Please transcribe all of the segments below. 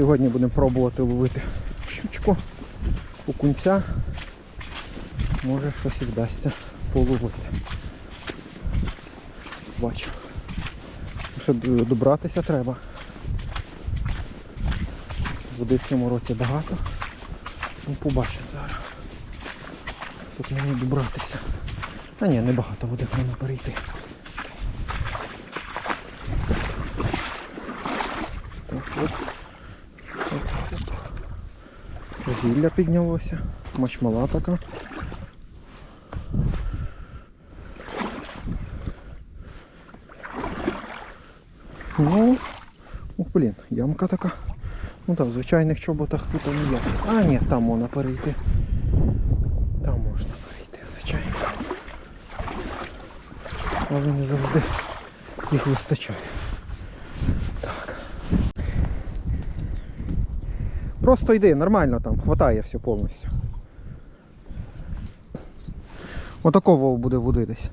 Сьогодні будемо пробувати ловити щучку, окунця. Може щось і вдасться половити. Бачу. Ще добратися треба. Води в цьому році багато. Ну, побачимо зараз. Тут мені добратися. А ні, не багато води можна перейти. Так, от. Оп. Зілля піднялося. Мачмала така. Ну, ух, блін, ямка така. Ну так, в звичайних чоботах тут не є. А, ні, там можна перейти. Там можна перейти, звичайно. Але не завжди їх вистачає. Так. Просто йди, нормально там, хватає все повністю. Отакого буде води десь.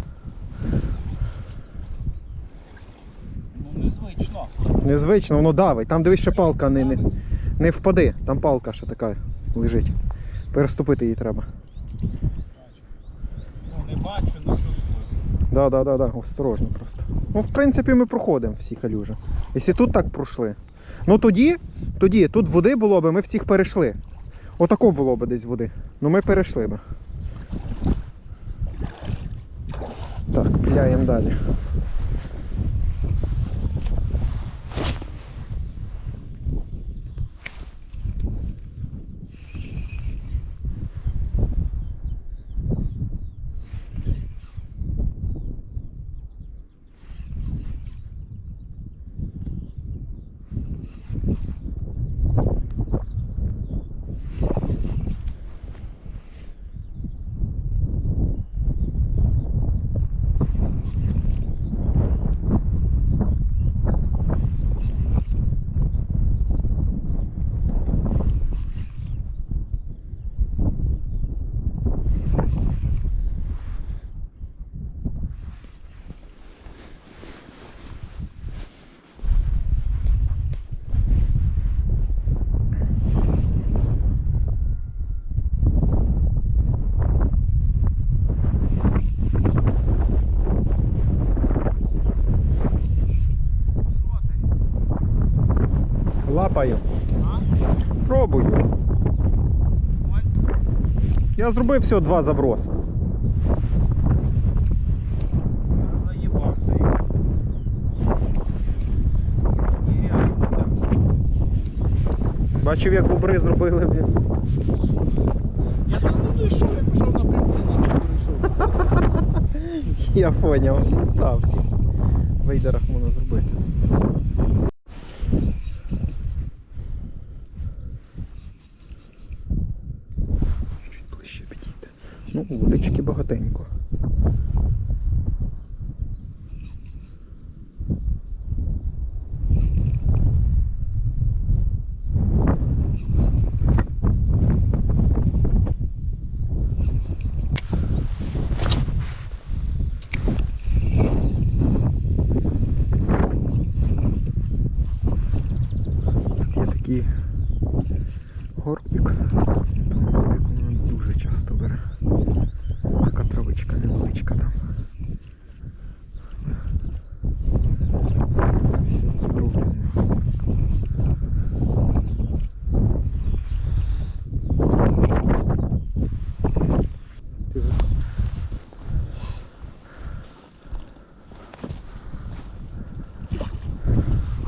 Ну незвично. Незвично, воно давить. Там дивись, ще палка не, не, не впаде. Там палка ще така лежить. Переступити її треба. Ну не бачу, не чувствую. Да, да, да, да, осторожно просто. Ну, в принципі, ми проходимо всі калюжі. Якщо тут так пройшли. Ну тоді, тоді тут води було би, ми всіх перейшли. Отако було б десь води. Ну ми перейшли би. Так, піляємо далі. Лапаю. Пробую. Я зробив всього два заброси. заїбав, заїбав. Бачив, як бобри зробили. блін. Я там не дійшов, я пішов на прийшов. Я поняв. Так, в цих вейдерах можна зробити. Ну, водички багатенько. Є такий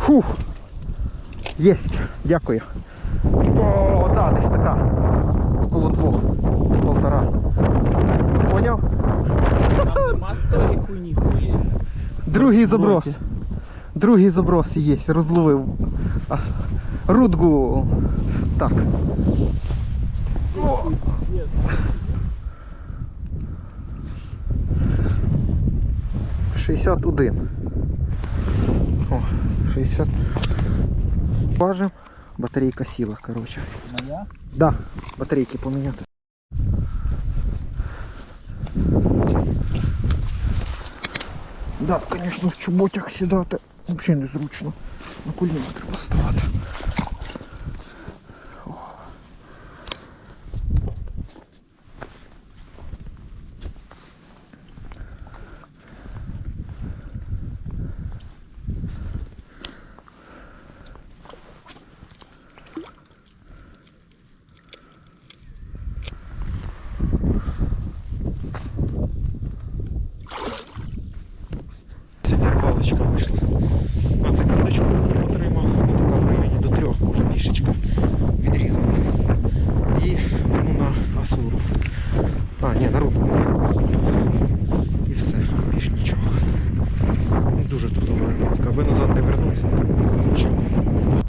Фух! Єсть, дякую. О, да, десь така. Около двох. Полтора. Поняв? Другий заброс. Другий заброс є, розловив. Рудгу. Так. О. Шістдесят один. 60. Важим. Батарейка сіла, короче. Моя? Да, батарейки поменяты. Да, конечно, в чоботях сідати взагалі незручно. На коліна треба ставати. цикадочка вийшла. А цикадочку отримав ну, така в районі до трех може пішечка відрізана. І ну, на асуру. А, ні, на руку. І все, більш нічого. Дуже трудова рибалка, аби назад не